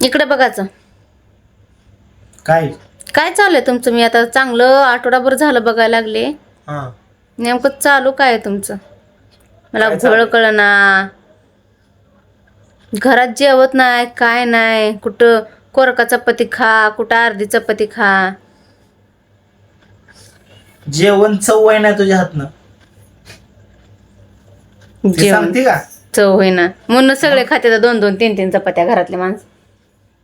इकडे बघायचं. काय? काय चालू आहे तुमचं? मी आता चांगलं आठवडाभर झालं बघायला लागले. हा. नेमकं चालू काय आहे तुमचं? मला काय घोळ? कळना. घरात जेवत नाही काय नाही कुठं कोरका चपाती खा कुठं अर्धी चपाती खा. जेवण चव आहे ना तुझ्या हातनं. ते जेवण सांगते का? चव होईना. म्हणून सगळे खाते दोन दोन तीन तीन चपात्या घरातले माणसं.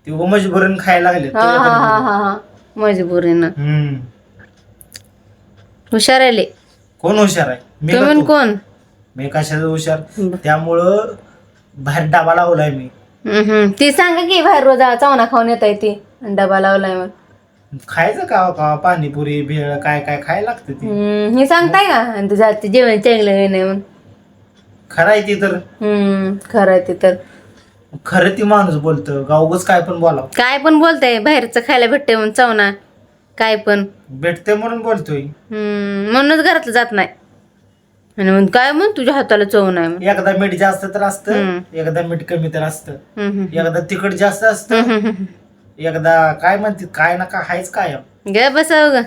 ते मजबुरीन खायला लागले हा हा हा हा हा. मजबुरीनं. हम्म. हुशार आले कोण हुशार आहे? मी का तुम्ही तू? कोण? मी कशाचं हुशार? ब- त्यामुळं बाहेर डाबा लावलाय मी. हम्म. ती सांगा की बाहेर रोज चावना खाऊन येत आहे ती आणि डबा लावलाय मग. खायचं का का पाणीपुरी भेळ काय काय खायला लागतं ते. हम्म, हे सांगताय का? आणि जेवण चांगलं नाही खरं आहे ती तर. हम्म खरं आहे ते तर. खरं ती माणूस बोलतं. गावगच काय पण बोलाव काय पण बोलताय बाहेरचं खायला भेटते म्हणून चावना. काय पण. भेटते म्हणून बोलतोय. हम्म, म्हणूनच घरातलं जात नाही. आणि मग काय म्हण तुझ्या हाताला चव नाही एकदा मीठ जास्त तर असतं हम्म. एकदा मीठ कमी तर असतं. हम्म, हम्म. एकदा तिखट जास्त असतं हम्म, हम्म, हम्म. एकदा काय म्हणते काय ना काय हायच काय ग बसाव ग.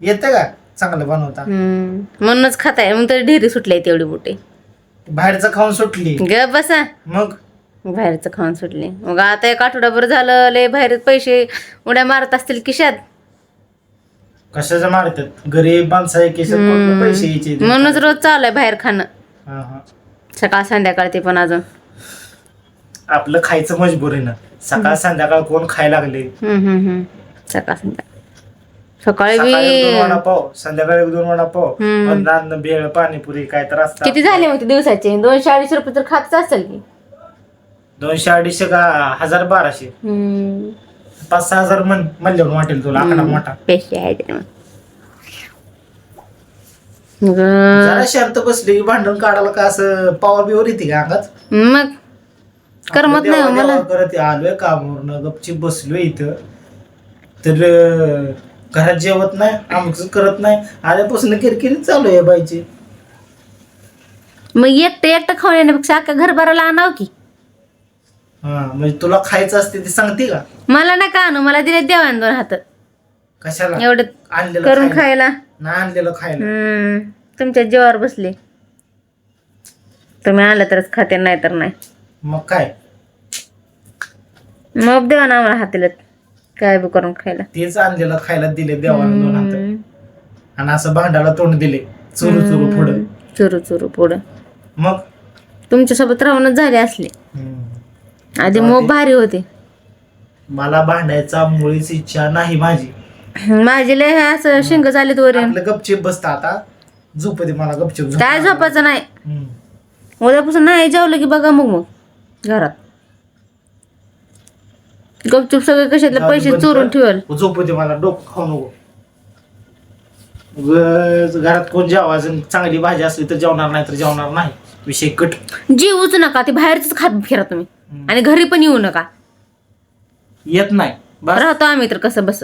येते का? चांगलं बनवता. म्हणूनच खाताय. मग तर ढेरी सुटले तेवढी बुटे बाहेरचं खाऊन सुटली. ग बसा. मग? बाहेरचं खाऊन सुटले. मग आता एक आठवडाभर झालं लय बाहेर पैसे उड्या मारत असतील खिशात. कशाचं मारतात? गरीब माणसं आहे की हम्म. पैसे यायचे म्हणूनच रोज चालू आहे बाहेर खाणं. हा, हा. सकाळ संध्याकाळ ते पण अजून. आपलं खायचं मजबुरीनं सकाळ संध्याकाळ कोण खायला लागले? हम्म, हम्म, हम्म. सकाळ संध्याकाळ. सकाळी सकाळी एक दोन बी वडापाव संध्याकाळी एक दोन वडापाव. पण अन्न भेळ पाणीपुरी काय तर असतं किती झाले मग ते दिवसाचे? दोनशे अडीचशे रुपये तर खातच असेल की. दोनशे अडीचशे का हजार बाराशे? हम्म. पाच सहा हजार म्हण म्हणल्यावर वाटेल तुला आकडा मोठा. पैसे आहे ते मग मग जरा शर्त बसली की भांडण काढायला का असं पावर बिवर येते का अंगात? मग? करमत नाही हो देवा- मला. देवा करत आलोय कामावरनं गपचीप बसलोय इथं. तर अं, घरात जेवत नाही आमचं करत नाही. आल्यापासून किरकिरी चालू आहे बाईची. मग एकटं एकटं खाऊन येण्यापेक्षा अख्खा घर भरायला आणाव की? हा म्हणजे तुला खायचं असते ते सांगते का? मला नका आणू मला दिले देवान दोन हात. कशाला? एवढं आणलेलं करून खायला. खायला. नाही आणलेलं खायला. हम्म तुमच्या जीवावर बसले. तुम्ही आलं तरच खाते नाही तर नाही. मग काय? मग देवा ना आम्हाला हातीला काय बी करून खायला. तेच आणलेलं खायला दिले देवानं दोन हात. हम्म. आणि असं भांडाला तोंड दिले. चुरू चुरू पुढं. चुरू चुरू पुढं. मग? तुमच्यासोबत राहूनच झाले असले. हम्म. आधी मग भारी होते. मला भांडायचा मुळीच इच्छा नाही माझी. माझे लय हे असं शिंग झालेत वरून. आपलं गपचीप बसता आता. झोप दे मला गपचीप झोप. काय झोपायचं नाही. हम्म. उद्यापासून नाही जेवलं की बघा मग मग घरात. गपचूप सगळे कशातले जाऊ दे, पैसे बंद चोरून कर. ठेवल. झोपू दे मला डोकं खाऊ नको. उगाच घरात कोण जेवायचं चांगली भाजी असली तर जेवणार नाही तर जेवणार नाही. विषय कट. जीवच नका ते बाहेरच खात फिरा तुम्ही. आणि घरी पण येऊ नका. येत नाही. बस. राहतो आम्ही तर कसं बस.